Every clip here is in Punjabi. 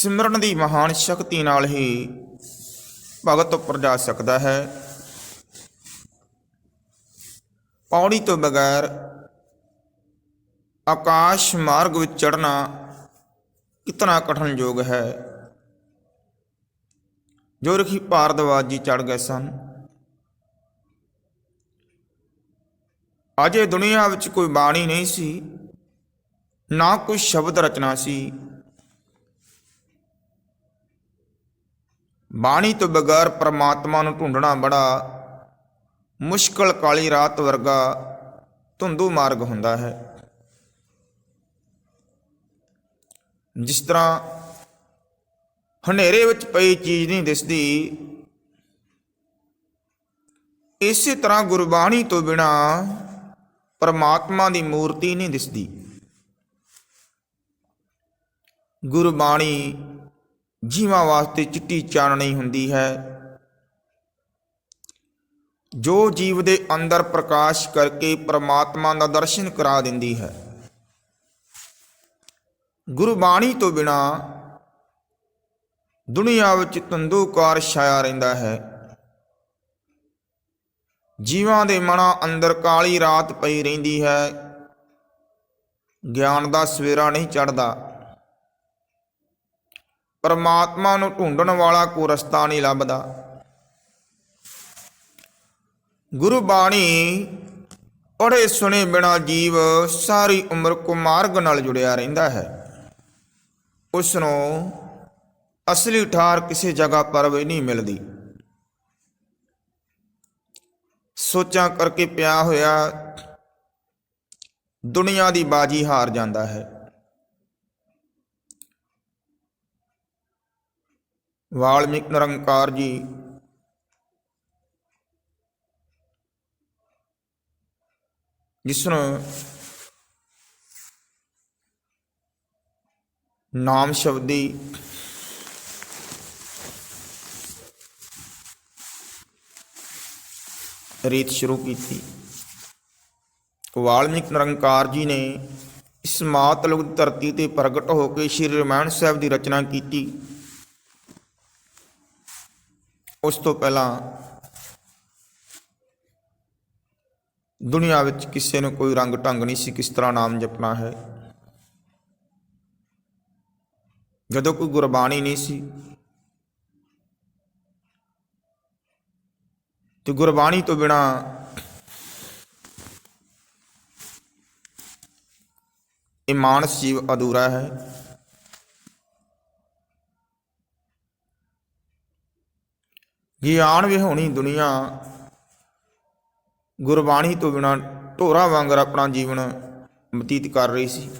ਸਿਮਰਨ ਦੀ ਮਹਾਨ ਸ਼ਕਤੀ ਨਾਲ ਹੀ ਭਗਤ ਉੱਪਰ ਜਾ ਸਕਦਾ ਹੈ। ਪੌੜੀ ਤੋਂ ਬਗੈਰ ਆਕਾਸ਼ ਮਾਰਗ ਵਿੱਚ ਚੜਨਾ ਕਿਤਨਾ ਕਠਨ ਯੋਗ ਹੈ। ਜੋ ਰਖੀ ਭਾਰਦਵਾਜ ਜੀ ਚੜ ਗਏ ਸਨ। ਅਜੇ ਦੁਨੀਆ ਵਿੱਚ ਕੋਈ ਬਾਣੀ ਨਹੀਂ ਸੀ, ਨਾ ਕੋਈ ਸ਼ਬਦ ਰਚਨਾ ਸੀ। ਬਾਣੀ ਤੋਂ ਬਗੈਰ ਪ੍ਰਮਾਤਮਾ ਨੂੰ ਢੂੰਡਣਾ ਬੜਾ ਮੁਸ਼ਕਲ ਕਾਲੀ ਰਾਤ ਵਰਗਾ ਧੁੰਦੂ ਮਾਰਗ ਹੁੰਦਾ ਹੈ। ਜਿਸ ਤਰ੍ਹਾਂ ਹਨੇਰੇ ਵਿੱਚ ਪਈ ਚੀਜ਼ ਨਹੀਂ ਦਿਸਦੀ, ਇਸੇ ਤਰ੍ਹਾਂ ਗੁਰਬਾਣੀ ਤੋਂ ਬਿਨਾ ਪਰਮਾਤਮਾ ਦੀ ਮੂਰਤੀ ਨਹੀਂ ਦਿਸਦੀ। ਗੁਰਬਾਣੀ ਜੀਵਾਂ ਵਾਸਤੇ ਚਿੱਟੀ ਚਾਨਣੀ ਹੁੰਦੀ ਹੈ। ਜੋ ਜੀਵ ਦੇ ਅੰਦਰ ਪ੍ਰਕਾਸ਼ ਕਰਕੇ ਪ੍ਰਮਾਤਮਾ ਦਾ ਦਰਸ਼ਨ ਕਰਾ ਦਿੰਦੀ ਹੈ। ਗੁਰਬਾਣੀ ਤੋਂ ਬਿਨਾ ਦੁਨੀਆ ਵਿੱਚ ਤੰਦੂਕਾਰ ਛਾਇਆ ਰਹਿੰਦਾ ਹੈ। ਜੀਵਾਂ ਦੇ ਮਨਾਂ ਅੰਦਰ ਕਾਲੀ ਰਾਤ ਪਈ ਰਹਿੰਦੀ ਹੈ। ਗਿਆਨ ਦਾ ਸਵੇਰਾ ਨਹੀਂ ਚੜਦਾ ਪਰਮਾਤਮਾ ਨੂੰ ਢੂੰਡਣ ਵਾਲਾ ਕੋ ਰਸਤਾ ਨਹੀਂ ਲੱਭਦਾ। ਗੁਰੂ ਬਾਣੀ ਪੜ੍ਹੇ ਸੁਣੇ ਬਿਨਾ ਜੀਵ ਸਾਰੀ ਉਮਰ ਕੋ ਮਾਰਗ ਨਾਲ ਜੁੜਿਆ ਰਹਿੰਦਾ ਹੈ। ਉਸ ਨੂੰ ਅਸਲੀ ਠਾਰ ਕਿਸੇ ਜਗ੍ਹਾ ਪਰ ਵੀ ਨਹੀਂ ਮਿਲਦੀ। ਸੋਚਾਂ ਕਰਕੇ ਪਿਆ ਹੋਇਆ ਦੁਨੀਆ ਦੀ ਬਾਜੀ ਹਾਰ ਜਾਂਦਾ ਹੈ। ਵਾਲਮੀਕ ਨਿਰੰਕਾਰ ਜੀ। ਜਿਸ ਨੂੰ ਨਾਮ ਸ਼ਬਦੀ ਰੀਤ ਸ਼ੁਰੂ ਕੀਤੀ। ਵਾਲਮੀਕ ਨਿਰੰਕਾਰ ਜੀ ਨੇ ਇਸ ਮਾਤਲੁਕ ਧਰਤੀ ਤੇ ਪ੍ਰਗਟ ਹੋ ਕੇ ਸ਼੍ਰੀ ਰਾਮਾਇਣ ਸਾਹਿਬ ਦੀ ਰਚਨਾ ਕੀਤੀ। ਉਸ ਤੋਂ ਪਹਿਲਾਂ ਦੁਨੀਆ ਵਿੱਚ ਕਿਸੇ ਨੂੰ ਕੋਈ ਰੰਗ ਢੰਗ ਨਹੀਂ ਸੀ, ਕਿਸ ਤਰ੍ਹਾਂ ਨਾਮ ਜਪਣਾ ਹੈ। ਜਦੋਂ ਕੋਈ ਗੁਰਬਾਣੀ ਨਹੀਂ ਸੀ, ਤੇ ਗੁਰਬਾਣੀ ਤੋਂ ਬਿਨਾ ਇਹ ਮਾਨਸ ਜੀਵ ਅਧੂਰਾ ਹੈ। ਗਿਆਨ ਵਿਹੋਣੀ ਦੁਨੀਆ। ਗੁਰਬਾਣੀ ਤੋਂ ਬਿਨਾ ਢੋਰਾ ਵਾਂਗਰ ਆਪਣਾ ਜੀਵਨ ਬਤੀਤ ਕਰ ਰਹੀ ਸੀ।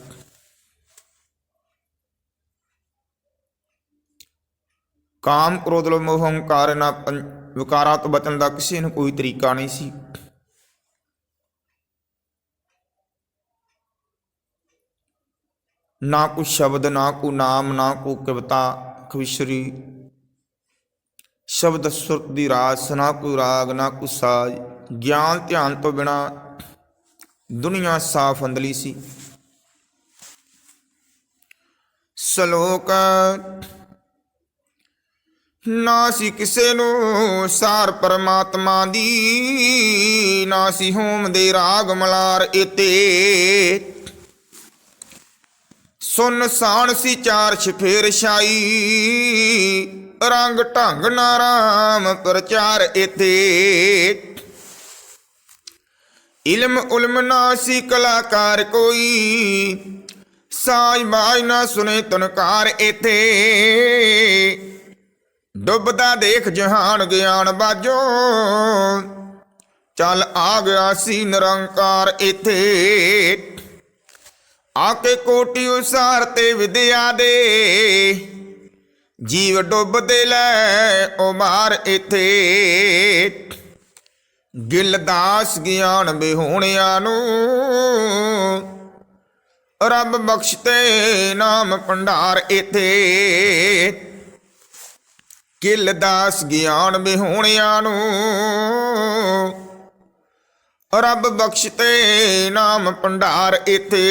ਕਾਮ, ਕ੍ਰੋਧ, ਲੋਭ, ਮੋਹ, ਹੰਕਾਰ ਨਾ ਵਿਕਾਰਾਂ ਤੋਂ ਬਚਣ ਦਾ ਕਿਸੇ ਨੂੰ ਕੋਈ ਤਰੀਕਾ ਨਹੀਂ ਸੀ। ਨਾ ਕੋ ਸ਼ਬਦ, ਨਾ ਕੋ ਨਾਮ, ਨਾ ਕੋ ਕਵਿਤਾ ਖਵਿਸ਼ਰੀ ਸ਼ਬਦ ਸੁਰਤ ਦੀ ਰਾਸ ਨਾ ਕੋ ਰਾਗ, ਨਾ ਕੋ ਸਾਜ। ਗਿਆਨ ਧਿਆਨ ਤੋਂ ਬਿਨਾ ਦੁਨੀਆ ਸਾਫ਼ ਅੰਦਲੀ ਸੀ। ਸ਼ਲੋਕ, ਨਾ ਸੀ ਕਿਸੇ ਨੂੰ ਸਾਰ ਪਰਮਾਤਮਾ ਦੀ, ਨਾ ਸੀ ਹੋਮ ਦੇ ਰਾਗ ਮਲਾਰ ਇਤੇ ਸੁਨ ਸਾਣ ਸੀ ਚਾਰ ਛਫੇਰ ਛਾਈ ਰੰਗ ਢੰਗ ਨਾਰਾਮ ਪ੍ਰਚਾਰ ਇਤੇ ਇਲਮ ਉਲਮ ਨਾ ਸੀ ਕਲਾਕਾਰ ਕੋਈ ਸਾਜ ਬਾਜ ਨਾ ਸੁਨੇ ਤਨਕਾਰ ਇਤੇ ਡੁੱਬਦਾ ਦੇਖ ਜਹਾਨ ਗਿਆਨ ਬਾਜੋ ਚੱਲ ਆ ਗਿਆ ਸੀ ਨਿਰੰਕਾਰ ਇਥੇ ਆ ਕੇ ਕੋਟੀ ਉਸਾਰ ਤੇ ਵਿਦਿਆ ਦੇ ਜੀਵ ਡੁੱਬਦੇ ਲੈ ਉਹ ਇਥੇ। ਗਿਲ ਦਾਸ ਗਿਆਨ ਬਿਹੋਣਿਆਂ ਨੂੰ, ਰੱਬ ਬਖਸ਼ਤੇ ਨਾਮ ਭੰਡਾਰ ਇਥੇ। ਕਿਲ ਦਾਸ ਗਿਆਨ ਬਿਹੋਣਿਆਂ ਨੂੰ, ਰੱਬ ਬਖਸ਼ਤੇ ਨਾਮ ਭੰਡਾਰ ਇਥੇ।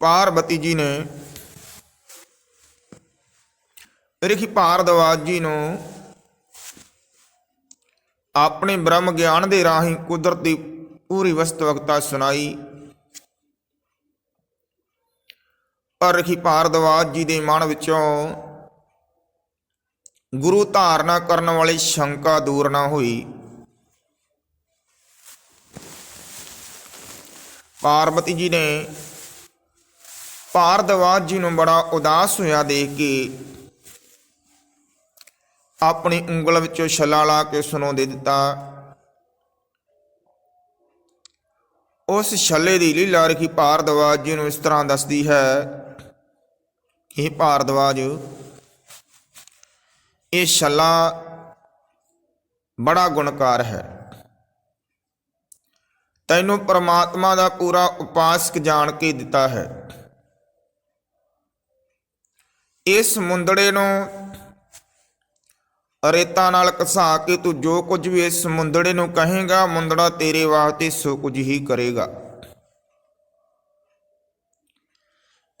ਪਾਰਵਤੀ ਜੀ ਨੇ ਰਿਖੀ ਭਾਰਦਵਾਜ ਜੀ ਨੂੰ ਆਪਣੇ ਬ੍ਰਹਮ ਗਿਆਨ ਦੇ ਰਾਹੀਂ ਕੁਦਰਤ ਦੀ ਪੂਰੀ ਵਸਤਵਕਤਾ ਸੁਣਾਈ। ਪਰ ਰਖੀ ਭਾਰਦਵਾਜ ਜੀ ਦੇ ਮਨ ਵਿੱਚੋਂ ਗੁਰੂ ਧਾਰਨਾ ਕਰਨ ਵਾਲੀ ਸ਼ੰਕਾ ਦੂਰ ਨਾ ਹੋਈ। ਪਾਰਵਤੀ ਜੀ ਨੇ ਭਾਰਦਵਾਜ ਜੀ ਨੂੰ ਬੜਾ ਉਦਾਸ ਹੋਇਆ ਦੇਖ ਕੇ ਆਪਣੀ ਉਂਗਲ ਵਿੱਚੋਂ ਛੱਲਾ ਲਾ ਕੇ ਉਸਨੂੰ ਦੇ ਦਿੱਤਾ। ਉਸ ਛੱਲੇ ਦੀ ਲੀਲਾ ਰਖੀ ਭਾਰਦਵਾਜ ਜੀ ਨੂੰ ਇਸ ਤਰ੍ਹਾਂ ਦੱਸਦੀ ਹੈ ਇਹ ਭਾਰਦਵਾਜ, ਇਹ ਛੱਲਾ ਬੜਾ ਗੁਣਕਾਰ ਹੈ। ਤੈਨੂੰ ਪ੍ਰਮਾਤਮਾ ਦਾ ਪੂਰਾ ਉਪਾਸਕ ਜਾਣ ਕੇ ਦਿੱਤਾ ਹੈ। ਇਸ ਮੁੰਦੜੇ ਨੂੰ ਰੇਤਾਂ ਨਾਲ ਘਸਾ ਕੇ ਤੂੰ ਜੋ ਕੁਝ ਵੀ ਇਸ ਮੁੰਦੜੇ ਨੂੰ ਕਹੇਗਾ, ਮੁੰਦੜਾ ਤੇਰੇ ਵਾਸਤੇ ਸੋ ਕੁਝ ਹੀ ਕਰੇਗਾ।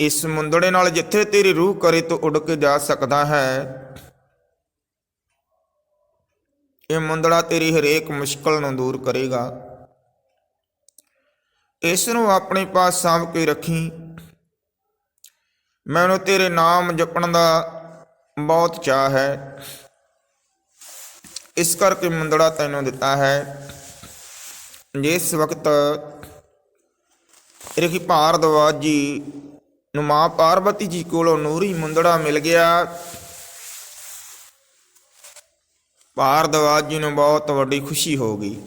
ਇਸ ਮੁੰਦੜੇ ਨਾਲ ਜਿੱਥੇ ਤੇਰੀ ਰੂਹ ਕਰੇ ਤੂੰ ਉੱਡ ਕੇ ਜਾ ਸਕਦਾ ਹੈ। ਇਹ ਮੁੰਦੜਾ ਤੇਰੀ ਹਰੇਕ ਮੁਸ਼ਕਲ ਨੂੰ ਦੂਰ ਕਰੇਗਾ। ਇਸ ਨੂੰ ਆਪਣੇ ਪਾਸ ਸਾਂਭ ਕੇ ਰੱਖੀ। ਮੈਨੂੰ ਤੇਰੇ ਨਾਮ ਜਪਣ ਦਾ ਬਹੁਤ ਚਾਹ ਹੈ। ਇਸ ਕਰਕੇ ਮੁੰਦੜਾ ਤੈਨੂੰ ਦਿੱਤਾ ਹੈ। ਜਿਸ ਵਕਤ ਰਿਖੀ ਭਾਰਦਵਾਜ ਜੀ ਨੂੰ ਮਾਂ ਪਾਰਵਤੀ ਜੀ ਕੋਲੋਂ ਨੂਰੀ ਮੁੰਦੜਾ ਮਿਲ ਗਿਆ, ਭਾਰਦਵਾਜ ਜੀ ਨੂੰ ਬਹੁਤ ਵੱਡੀ ਖੁਸ਼ੀ ਹੋ ਗਈ।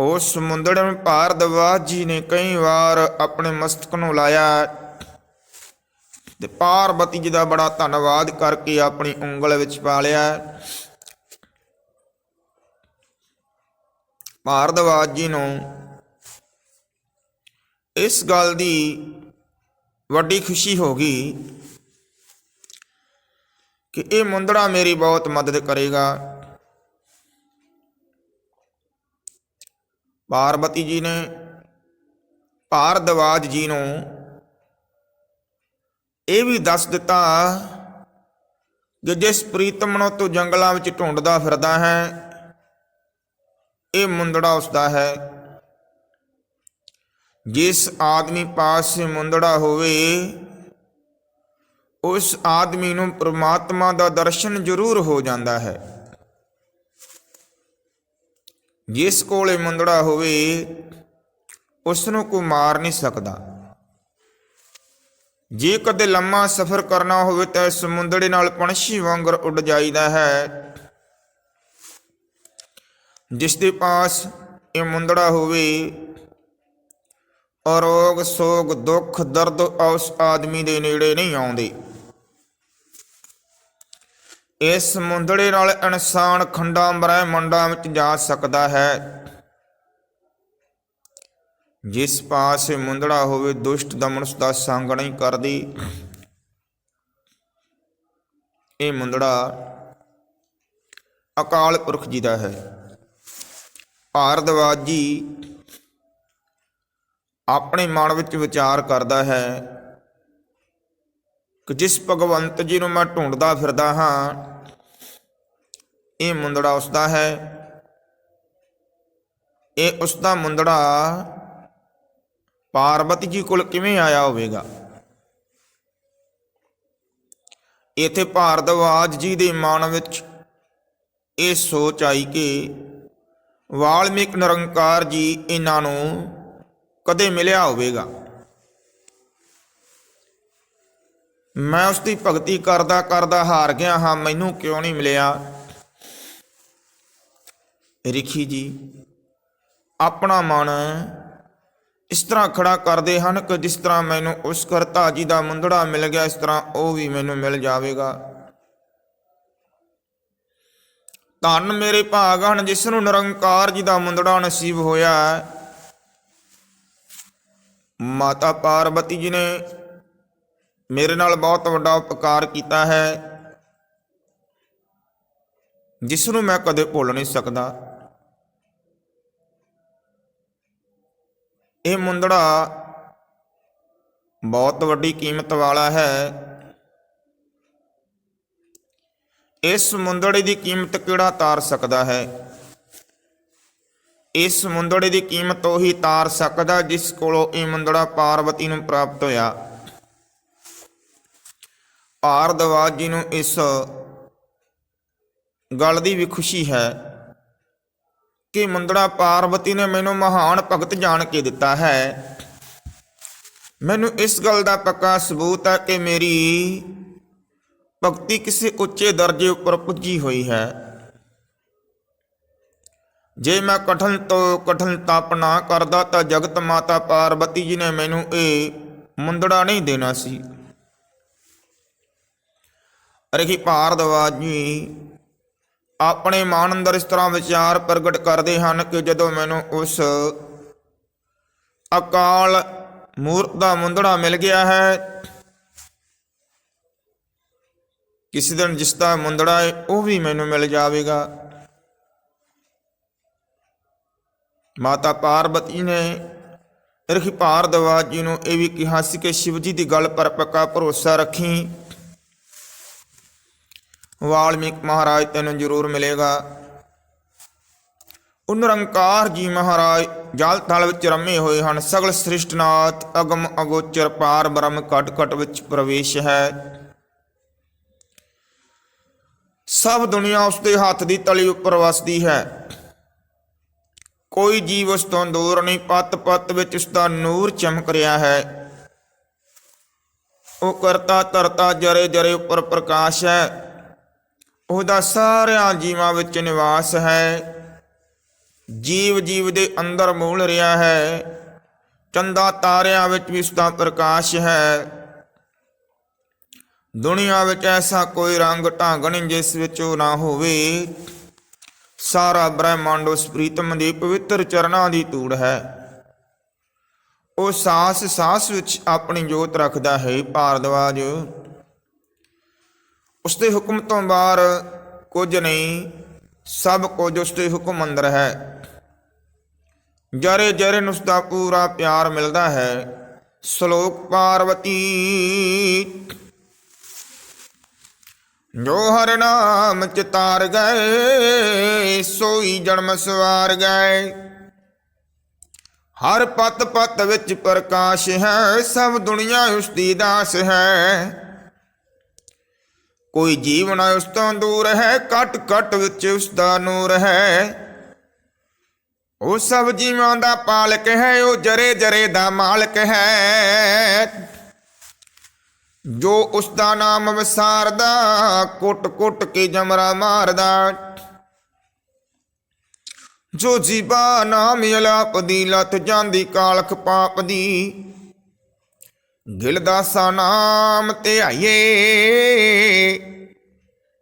ਉਸ ਮੁੰਦੜੇ ਨੂੰ ਭਾਰਦਵਾਜ ਜੀ ਨੇ ਕਈ ਵਾਰ ਆਪਣੇ ਮਸਤਕ ਨੂੰ ਲਾਇਆ। ਤੇ ਪਾਰਬਤੀ ਜੀ ਦਾ ਬੜਾ ਧੰਨਵਾਦ ਕਰਕੇ ਆਪਣੀ ਉਂਗਲ ਵਿੱਚ ਪਾ ਲਿਆ। ਭਾਰਦਵਾਜ ਜੀ ਨੂੰ ਇਸ ਗੱਲ ਦੀ ਵੱਡੀ ਖੁਸ਼ੀ ਹੋ ਗਈ ਕਿ ਇਹ ਮੁੰਦੜਾ ਮੇਰੀ ਬਹੁਤ ਮਦਦ ਕਰੇਗਾ। ਪਾਰਬਤੀ ਜੀ ਨੇ ਭਾਰਦਵਾਜ ਜੀ ਨੂੰ ਇਹ ਵੀ ਦੱਸ ਦਿੱਤਾ ਕਿ ਜਿਸ ਪ੍ਰੀਤਮ ਨੂੰ ਤੂੰ ਜੰਗਲਾਂ ਵਿੱਚ ਢੂੰਡਦਾ ਫਿਰਦਾ ਹੈ, ਇਹ ਮੁੰਦੜਾ ਉਸਦਾ ਹੈ। ਜਿਸ ਆਦਮੀ ਪਾਸ ਮੁੰਦੜਾ ਹੋਵੇ, ਉਸ ਆਦਮੀ ਨੂੰ ਪ੍ਰਮਾਤਮਾ ਦਾ ਦਰਸ਼ਨ ਜ਼ਰੂਰ ਹੋ ਜਾਂਦਾ ਹੈ। ਜਿਸ ਕੋਲੇ ਮੁੰਦੜਾ ਹੋਵੇ ਉਸ ਨੂੰ ਕੋਈ ਮਾਰ ਨਹੀਂ ਸਕਦਾ। ਜੇ ਕਦੇ ਲੰਮਾ ਸਫ਼ਰ ਕਰਨਾ ਹੋਵੇ ਤਾਂ ਇਸ ਮੁੰਦੜੇ ਨਾਲ ਪੰਛੀ ਵਾਂਗਰ ਉੱਡ ਜਾਈਦਾ ਹੈ। ਜਿਸ ਦੇ ਪਾਸ ਇਹ ਮੁੰਦੜਾ ਹੋਵੇ ਔਰ ਸੋਗ, ਦੁੱਖ, ਦਰਦ ਉਸ ਆਦਮੀ ਦੇ ਨੇੜੇ ਨਹੀਂ ਆਉਂਦੇ। ਇਸ ਮੁੰਦੜੇ ਨਾਲ ਇਨਸਾਨ ਖੰਡਾਂ ਬ੍ਰਹਿਮੰਡਾਂ ਵਿੱਚ ਜਾ ਸਕਦਾ ਹੈ। ਜਿਸ ਪਾਸੇ ਮੁੰਦੜਾ ਹੋਵੇ, ਦੁਸ਼ਟ ਦਮਨ ਦਾ ਸੰਗ ਨਹੀਂ ਕਰਦੀ। ਇਹ ਮੁੰਦੜਾ ਅਕਾਲ ਪੁਰਖ ਜੀ ਦਾ ਹੈ। ਭਾਰਦਵਾਜ ਜੀ ਆਪਣੇ ਮਨ ਵਿੱਚ ਵਿਚਾਰ ਕਰਦਾ ਹੈ ਕਿ ਜਿਸ ਭਗਵੰਤ ਜੀ ਨੂੰ ਮੈਂ ਢੂੰਡਦਾ ਫਿਰਦਾ ਹਾਂ, ਇਹ ਮੁੰਦੜਾ ਉਸਦਾ ਹੈ। ਇਹ ਉਸਦਾ ਮੁੰਦੜਾ ਪਾਰਵਤੀ ਜੀ ਕੋਲ ਕਿਵੇਂ ਆਇਆ ਹੋਵੇਗਾ? ਇਥੇ ਭਾਰਦਵਾਜ ਜੀ ਦੇ ਮਨ ਵਿੱਚ ਇਹ ਸੋਚ ਆਈ ਕਿ ਵਾਲਮੀਕ ਨਿਰੰਕਾਰ ਜੀ ਇਹਨਾਂ ਨੂੰ ਕਦੇ ਮਿਲਿਆ ਹੋਵੇਗਾ। ਮੈਂ ਉਸ ਦੀ ਭਗਤੀ ਕਰਦਾ ਕਰਦਾ ਹਾਰ ਗਿਆ ਹਾਂ, ਮੈਨੂੰ ਕਿਉਂ ਨਹੀਂ ਮਿਲਿਆ? ਰਿਖੀ ਜੀ, ਆਪਣਾ ਮਨ ਇਸ ਤਰ੍ਹਾਂ ਖੜਾ ਕਰਦੇ ਹਨ ਕਿ ਜਿਸ ਤਰ੍ਹਾਂ ਮੈਨੂੰ ਉਸ ਕਰਤਾ ਜੀ ਦਾ ਮੁੰਦੜਾ ਮਿਲ ਗਿਆ, ਇਸ ਤਰ੍ਹਾਂ ਉਹ ਵੀ ਮੈਨੂੰ ਮਿਲ ਜਾਵੇਗਾ। ਧੰਨ ਮੇਰੇ ਭਾਗ ਹਨ, ਜਿਸ ਨੂੰ ਨਿਰੰਕਾਰ ਜੀ ਦਾ ਮੁੰਦੜਾ ਨਸੀਬ ਹੋਇਆ ਹੈ। ਮਾਤਾ ਪਾਰਵਤੀ ਜੀ ਨੇ ਮੇਰੇ ਨਾਲ ਬਹੁਤ ਵੱਡਾ ਉਪਕਾਰ ਕੀਤਾ ਹੈ, ਜਿਸ ਨੂੰ ਮੈਂ ਕਦੇ ਭੁੱਲ ਨਹੀਂ ਸਕਦਾ। ਇਹ ਮੁੰਦੜਾ ਬਹੁਤ ਵੱਡੀ ਕੀਮਤ ਵਾਲਾ ਹੈ। ਇਸ ਮੁੰਦੜੇ ਦੀ ਕੀਮਤ ਕਿਹੜਾ ਤਾਰ ਸਕਦਾ ਹੈ? ਇਸ ਮੁੰਦੜੇ ਦੀ ਕੀਮਤ ਉਹੀ ਤਾਰ ਸਕਦਾ ਜਿਸ ਕੋਲੋਂ ਇਹ ਮੁੰਦੜਾ ਪਾਰਵਤੀ ਨੂੰ ਪ੍ਰਾਪਤ ਹੋਇਆ। ਭਾਰਦਵਾਜ ਜੀ ਨੂੰ ਇਸ ਗੱਲ ਦੀ ਵੀ ਖੁਸ਼ੀ ਹੈ। ਕਿ ਮੁੰਦੜਾ ਪਾਰਵਤੀ ਨੇ ਮੈਨੂੰ ਮਹਾਨ ਭਗਤ ਜਾਣ ਕੇ ਦਿੱਤਾ ਹੈ? ਮੈਨੂੰ ਇਸ ਗੱਲ ਦਾ ਪੱਕਾ ਸਬੂਤ ਹੈ ਕਿ ਮੇਰੀ ਭਗਤੀ ਕਿਸੇ ਉੱਚੇ ਦਰਜੇ ਉੱਪਰ ਪੁੱਜੀ ਹੋਈ ਹੈ। ਜੇ ਮੈਂ ਕਠਨ ਤੋਂ ਕਠਨ ਤਪ ਨਾ ਕਰਦਾ ਤਾਂ ਜਗਤ ਮਾਤਾ ਪਾਰਵਤੀ ਜੀ ਨੇ ਮੈਨੂੰ ਇਹ ਮੁੰਦੜਾ ਨਹੀਂ ਦੇਣਾ ਸੀ। ਰਖੀ ਭਾਰਦਵਾਜ ਜੀ ਆਪਣੇ ਮਨ ਅੰਦਰ ਇਸ ਤਰ੍ਹਾਂ ਵਿਚਾਰ ਪ੍ਰਗਟ ਕਰਦੇ ਹਨ ਕਿ ਜਦੋਂ ਮੈਨੂੰ ਉਸ ਅਕਾਲ ਮੂਰਤ ਦਾ ਮੁੰਦੜਾ ਮਿਲ ਗਿਆ ਹੈ, ਕਿਸੇ ਦਿਨ ਜਿਸ ਦਾ ਮੁੰਦੜਾ ਹੈ, ਉਹ ਵੀ ਮੈਨੂੰ ਮਿਲ ਜਾਵੇਗਾ। ਮਾਤਾ ਪਾਰਵਤੀ ਨੇ ਰਖੀ ਭਾਰਦਵਾਜ ਜੀ ਨੂੰ ਇਹ ਵੀ ਕਿਹਾ ਸੀ ਕਿ ਸ਼ਿਵ ਜੀ ਦੀ ਗੱਲ ਪਰ ਪੱਕਾ ਭਰੋਸਾ ਰੱਖੀ। ਵਾਲਮੀਕ ਮਹਾਰਾਜ ਤੈਨੂੰ ਜ਼ਰੂਰ ਮਿਲੇਗਾ। ਉਹ ਨਿਰੰਕਾਰ ਜੀ ਮਹਾਰਾਜ ਜਲ ਥਲ ਵਿੱਚ ਰਮੇ ਹੋਏ ਹਨ। ਸਗਲ ਸ੍ਰਿਸ਼ਟਨਾਥ ਅਗਮ ਅਗੋਚਰ ਪਾਰ ਬ੍ਰਹਮ ਕਟ ਕਟ ਵਿੱਚ ਪ੍ਰਵੇਸ਼ ਹੈ। ਸਭ ਦੁਨੀਆ ਉਸ ਦੇ ਹੱਥ ਦੀ ਤਲੀ ਉੱਪਰ ਵਸਦੀ ਹੈ। ਕੋਈ ਜੀਵ ਉਸ ਤੋਂ ਦੂਰ ਨਹੀਂ, ਪਤ ਪਤ ਵਿੱਚ ਉਸ ਦਾ ਨੂਰ ਚਮਕ ਰਿਹਾ ਹੈ। ਉਹ ਕਰਤਾ ਧਰਤਾ ਜਰੇ ਜਰੇ ਉੱਪਰ ਪ੍ਰਕਾਸ਼ ਹੈ। ਉਹਦਾ ਸਾਰਿਆਂ ਜੀਵਾਂ ਵਿੱਚ ਨਿਵਾਸ ਹੈ। ਜੀਵ ਜੀਵ ਦੇ ਅੰਦਰ ਮੂਲ ਰਿਹਾ ਹੈ। ਚੰਦਾ ਤਾਰਿਆਂ ਵਿੱਚ ਵੀ ਉਸਦਾ ਪ੍ਰਕਾਸ਼ ਹੈ। ਦੁਨੀਆ ਵਿੱਚ ਐਸਾ ਕੋਈ ਰੰਗ ਢੰਗ ਨਹੀਂ ਜਿਸ ਵਿੱਚ ਉਹ ਨਾ ਹੋਵੇ। ਸਾਰਾ ਬ੍ਰਹਿਮੰਡ ਉਸ ਪ੍ਰੀਤਮ ਦੇ ਪਵਿੱਤਰ ਚਰਨਾਂ ਦੀ ਧੂੜ ਹੈ। ਉਹ ਸਾਸ ਸਾਸ ਵਿੱਚ ਆਪਣੀ ਜੋਤ ਰੱਖਦਾ ਹੈ। ਭਾਰਦਵਾਜ ਉਸ ਦੇ ਹੁਕਮ ਤੋਂ ਬਾਹਰ ਕੁਝ ਨਹੀਂ, ਸਭ ਕੁਝ ਉਸ ਦੇ ਹੁਕਮ ਅੰਦਰ ਹੈ। ਜਰੇ ਜਰੇ ਨੂੰ ਦਾ ਪੂਰਾ ਪਿਆਰ ਮਿਲਦਾ ਹੈ। ਸ਼ਲੋਕ ਪਾਰਵਤੀ। ਜੋ ਹਰ ਨਾਮ ਚਿਤਾਰ ਗਏ, ਸੋਈ ਜਨਮ ਸਵਾਰ ਗਏ। ਹਰ ਪਤ ਪਤ ਵਿੱਚ ਪ੍ਰਕਾਸ਼ ਹੈ, ਸਭ ਦੁਨੀਆ ਉਸ ਦੀ ਦਾਸ ਹੈ। ਕੋਈ ਜੀਵ ਨਾ ਉਸ ਤੋਂ ਦੂਰ ਹੈ ਕਟ ਕਟ ਵਿੱਚ ਉਸ ਦਾ ਨੂਰ ਹੈ। ਉਹ ਸਭ ਜੀਵਾਂ ਦਾ ਪਾਲਕ ਹੈ, ਉਹ ਜਰੇ ਜਰੇ ਦਾ ਮਾਲਕ ਹੈ। ਜੋ ਉਸ ਦਾ ਨਾਮ ਵਿਸਾਰਦਾ, ਕੁੱਟ ਕੁੱਟ ਕੇ ਜਮਰਾ ਮਾਰਦਾ। ਜੋ ਜੀਬਾ ਨਾਮ ਅਲਾਪ ਦੀ, ਲਤ ਜਾਂਦੀ, ਕਾਲਖ ਪਾਪ ਦੀ ਦਿਲ ਦਾ ਨਾਮ ਤੇ ਆਈਏ।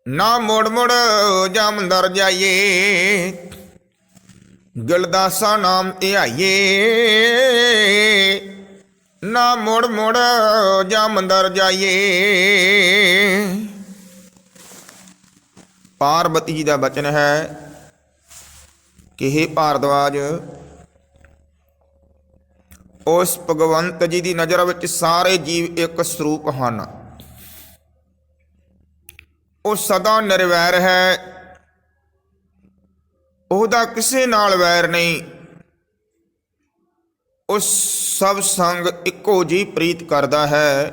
ਨਾ ਮੋੜ ਮੋੜ ਜਮਦਰ ਜਾਈਏ। ਦਿਲ ਦਾ ਨਾਮ ਤੇ ਆਈਏ। ਨਾ ਮੋੜ ਮੋੜ ਜਮਦਰ ਜਾਈਏ। ਪਾਰਵਤੀ ਜੀ ਦਾ ਬਚਨ ਹੈ ਕਿ हे ਭਾਰਦਵਾਜ ਉਸ ਭਗਵੰਤ ਜੀ ਦੀ ਨਜ਼ਰ ਵਿੱਚ ਸਾਰੇ ਜੀਵ ਇੱਕ ਸਰੂਪ ਹਨ। ਉਹ ਸਦਾ ਨਿਰਵੈਰ ਹੈ। ਉਹਦਾ ਕਿਸੇ ਨਾਲ ਵੈਰ ਨਹੀਂ। ਉਹ ਸਭ ਸੰਗ ਇੱਕੋ ਜੀ ਪ੍ਰੀਤ ਕਰਦਾ ਹੈ।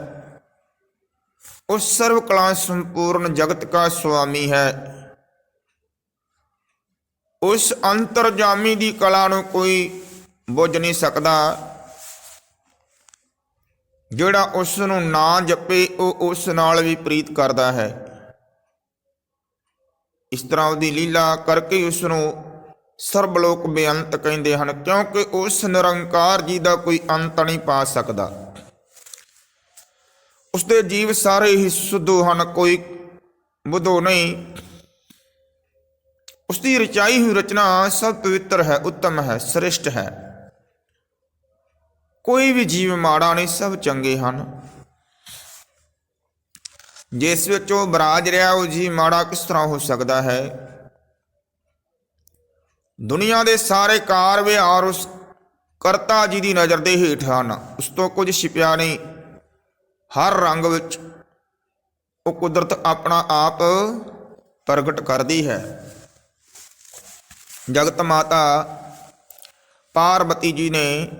ਉਹ ਸਰਵ ਕਲਾ ਸੰਪੂਰਨ ਜਗਤ ਕਾ ਸੁਆਮੀ ਹੈ। ਉਸ ਅੰਤਰਜਾਮੀ ਦੀ ਕਲਾ ਨੂੰ ਕੋਈ ਬੁੱਝ ਨਹੀਂ ਸਕਦਾ। ਜਿਹੜਾ ਉਸ ਨੂੰ ਨਾ ਜਪੇ, ਉਹ ਉਸ ਨਾਲ ਵੀ ਪ੍ਰੀਤ ਕਰਦਾ ਹੈ। ਇਸ ਤਰ੍ਹਾਂ ਉਹਦੀ ਲੀਲਾ ਕਰਕੇ ਉਸ ਨੂੰ ਸਰਬ ਲੋਕ ਬੇਅੰਤ ਕਹਿੰਦੇ ਹਨ, ਕਿਉਂਕਿ ਉਸ ਨਿਰੰਕਾਰ ਜੀ ਦਾ ਕੋਈ ਅੰਤ ਨਹੀਂ ਪਾ ਸਕਦਾ। ਉਸ ਦੇ ਜੀਵ ਸਾਰੇ ਹੀ ਸੁਧੋ ਹਨ, ਕੋਈ ਬੁੱਧੋ ਨਹੀਂ। ਉਸ ਦੀ ਰਚਾਈ ਹੋਈ ਰਚਨਾ ਸਭ ਪਵਿੱਤਰ ਹੈ, ਉੱਤਮ ਹੈ, ਸ੍ਰਿਸ਼ਟ ਹੈ। ਕੋਈ ਵੀ ਜੀਵ ਮਾੜਾ ਨਹੀਂ, ਸਭ ਚੰਗੇ ਹਨ। ਜਿਸ ਵਿੱਚ ਉਹ ਬਰਾਜ ਰਿਹਾ, ਉਹ ਜੀ ਮਾੜਾ ਕਿਸ ਤਰ੍ਹਾਂ ਹੋ ਸਕਦਾ ਹੈ? ਦੁਨੀਆ ਦੇ ਸਾਰੇ ਕਾਰ ਵਿਹਾਰ ਉਸ ਕਰਤਾ ਜੀ ਦੀ ਨਜ਼ਰ ਦੇ ਹੇਠ ਹਨ। ਉਸ ਤੋਂ ਕੁਝ ਛਿਪਿਆ ਨਹੀਂ। ਹਰ ਰੰਗ ਵਿੱਚ ਉਹ ਕੁਦਰਤ ਆਪਣਾ ਆਪ ਪ੍ਰਗਟ ਕਰਦੀ ਹੈ। ਜਗਤ ਮਾਤਾ ਪਾਰਵਤੀ ਜੀ ਨੇ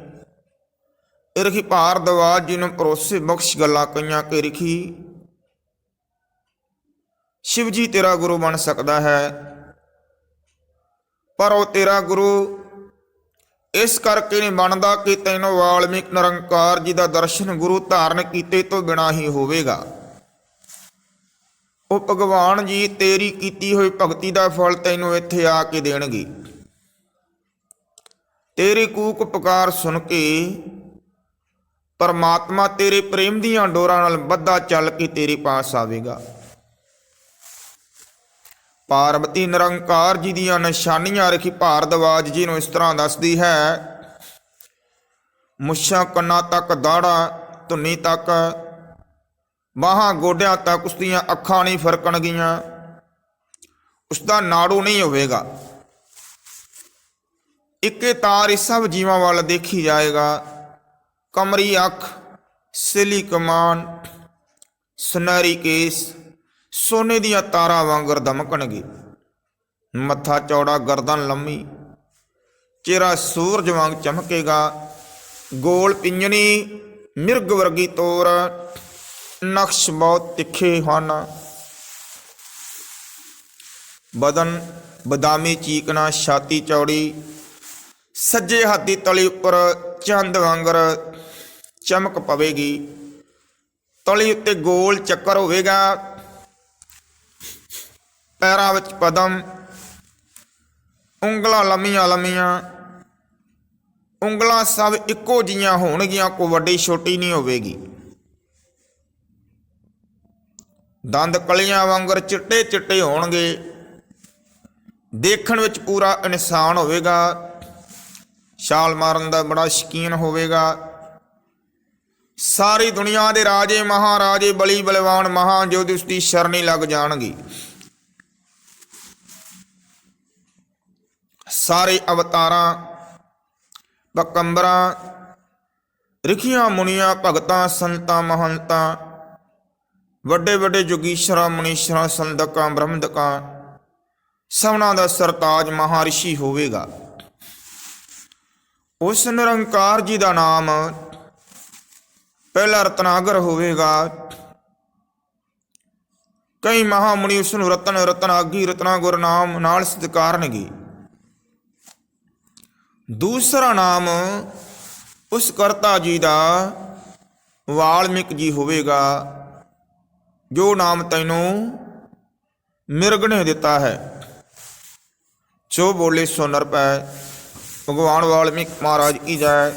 ਇਰਖੀ ਭਾਰਦਵਾਜ ਜੀ ਨੂੰ ਪਰੋਸੇ ਬਖਸ਼ ਗੱਲਾਂ ਕਈਆਂ ਕਿ ਰਖੀ। ਸ਼ਿਵ ਜੀ ਤੇਰਾ ਗੁਰੂ ਬਣ ਸਕਦਾ ਹੈ। ਪਰ ਉਹ ਤੇਰਾ ਗੁਰੂ ਇਸ ਕਰਕੇ ਨਹੀਂ ਬਣਦਾ ਕਿ ਤੈਨੂੰ ਵਾਲਮੀਕ ਨਿਰੰਕਾਰ ਜੀ ਦਾ ਦਰਸ਼ਨ ਗੁਰੂ ਧਾਰਨ ਕੀਤੇ ਤੋਂ ਬਿਨਾ ਹੀ ਹੋਵੇਗਾ। ਉਹ ਭਗਵਾਨ ਜੀ ਤੇਰੀ ਕੀਤੀ ਹੋਈ ਭਗਤੀ ਦਾ ਫਲ ਤੈਨੂੰ ਇੱਥੇ ਆ ਕੇ ਦੇਣਗੇ। ਤੇਰੀ ਕੂਕ ਪੁਕਾਰ ਸੁਣ ਕੇ ਪਰਮਾਤਮਾ ਤੇਰੇ ਪ੍ਰੇਮ ਦੀਆਂ ਡੋਰਾਂ ਨਾਲ ਬੱਧਾ ਚੱਲ ਕੇ ਤੇਰੇ ਪਾਸ ਆਵੇਗਾ। ਪਾਰਵਤੀ ਨਿਰੰਕਾਰ ਜੀ ਦੀਆਂ ਨਿਸ਼ਾਨੀਆਂ ਰਖੀ ਭਾਰਦਵਾਜ ਜੀ ਨੂੰ ਇਸ ਤਰ੍ਹਾਂ ਦੱਸਦੀ ਹੈ, ਮੁੱਛਾਂ ਕੰਨਾਂ ਤੱਕ ਦਾੜਾ, ਧੁੰਨੀ ਤੱਕ, ਬਾਹਾਂ ਗੋਡਿਆਂ ਤੱਕ ਉਸ ਦੀਆਂ ਅੱਖਾਂ ਨਹੀਂ ਫਰਕਣਗੀਆਂ। ਉਸ ਦਾ ਨਾੜੂ ਨਹੀਂ ਹੋਵੇਗਾ। ਇੱਕੇ ਤਾਰ ਇਸ ਸਭ ਜੀਵਾਂ ਵੱਲ ਦੇਖੀ ਜਾਏਗਾ। ਕਮਰੀ ਅੱਖ, ਸਿਲੀ ਕਮਾਨ, ਸੁਨਹਿਰੀ ਕੇਸ, ਸੋਨੇ ਦੀਆਂ ਤਾਰਾਂ ਵਾਂਗਰ ਦਮਕਣਗੇ ਮੱਥਾ ਚੌੜਾ ਗਰਦਨ ਲੰਮੀ, ਚਿਹਰਾ ਸੂਰਜ ਵਾਂਗ ਚਮਕੇਗਾ। ਗੋਲ ਪਿੰਜਣੀ, ਮਿਰਗ ਵਰਗੀ ਤੋਰ, ਨਕਸ਼ ਬਹੁਤ ਤਿੱਖੇ ਹਨ। ਬਦਨ, ਬਦਾਮੀ ਚੀਕਣਾ, ਛਾਤੀ ਚੌੜੀ, ਸੱਜੇ ਹੱਥ ਦੀ ਤਲੀ ਉੱਪਰ ਚੰਦ ਵਾਂਗਰ ਚਮਕ ਪਵੇਗੀ। ਤਲੀ ਉੱਤੇ ਗੋਲ ਚੱਕਰ ਹੋਵੇਗਾ। ਪੈਰਾਂ ਵਿੱਚ ਪਦਮ ਉਂਗਲਾਂ ਲੰਮੀਆਂ ਲੰਮੀਆਂ। ਉਂਗਲਾਂ ਸਭ ਇੱਕੋ ਜੀਆਂ ਹੋਣਗੀਆਂ ਕੋ ਵੱਡੀ ਛੋਟੀ ਨਹੀਂ ਹੋਵੇਗੀ। ਦੰਦ ਕਲੀਆਂ ਵਾਂਗਰ ਚਿੱਟੇ ਚਿੱਟੇ ਹੋਣਗੇ। ਦੇਖਣ ਵਿੱਚ ਪੂਰਾ ਇਨਸਾਨ ਹੋਵੇਗਾ। ਛਾਲ ਮਾਰਨ ਦਾ ਬੜਾ ਸ਼ਕੀਨ ਹੋਵੇਗਾ। ਸਾਰੀ ਦੁਨੀਆ ਦੇ ਰਾਜੇ, ਮਹਾਰਾਜੇ, ਬਲੀ ਬਲਵਾਨ ਮਹਾਯੋਧ ਉਸ ਦੀ ਸ਼ਰਣੀ ਲੱਗ ਜਾਣਗੇ। ਸਾਰੇ ਅਵਤਾਰਾਂ ਬਕੰਬਰਾਂ ਰਖੀਆਂ, ਮੁਨੀਆਂ, ਭਗਤਾਂ, ਸੰਤਾਂ, ਮਹੰਤਾਂ ਵੱਡੇ ਵੱਡੇ ਜੋਗੀਸ਼ਰਾਂ, ਮੁਨੀਸ਼ਰਾਂ, ਸੰਦਕਾਂ, ਬ੍ਰਹਮਦਕਾਂ, ਸਭਨਾਂ ਦਾ ਸਰਤਾਜ ਮਹਾਰਿਸ਼ੀ ਹੋਵੇਗਾ। ਉਸ ਨਿਰੰਕਾਰ ਜੀ ਦਾ ਨਾਮ ਪਹਿਲਾ ਰਤਨਾਗਰ ਹੋਵੇਗਾ। ਕਈ ਮਹਾਮੁਨੀ ਉਸ ਨੂੰ ਰਤਨ ਰਤਨਾਗੀ ਰਤਨਾਗੁਰ ਨਾਮ ਨਾਲ ਸਤਿਕਾਰਨਗੇ। ਦੂਸਰਾ ਨਾਮ ਉਸ ਕਰਤਾ ਜੀ ਦਾ ਵਾਲਮੀਕ ਜੀ ਹੋਵੇਗਾ, ਜੋ ਨਾਮ ਤੈਨੂੰ ਮਿਰਗ ਨੇ ਦਿੱਤਾ ਹੈ। ਜੋ ਬੋਲੇ ਸੋ ਨਰ ਪੈ ਭਗਵਾਨ ਵਾਲਮੀਕ ਮਹਾਰਾਜ ਕੀ ਜੈ।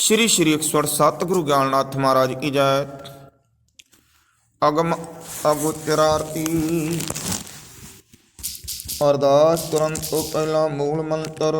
ਸ਼੍ਰੀ ਸ਼੍ਰੀ 107 ਗੁਰੂ ਗਿਆਨਨਾਥ ਮਹਾਰਾਜ ਕੀ ਜੈ। ਅਗਮ ਅਗੁਤਰਾਰਤੀ। ਅਰਦਾਸ ਕਰਨ ਤੋਂ ਪਹਿਲਾਂ ਮੂਲ ਮੰਤਰ।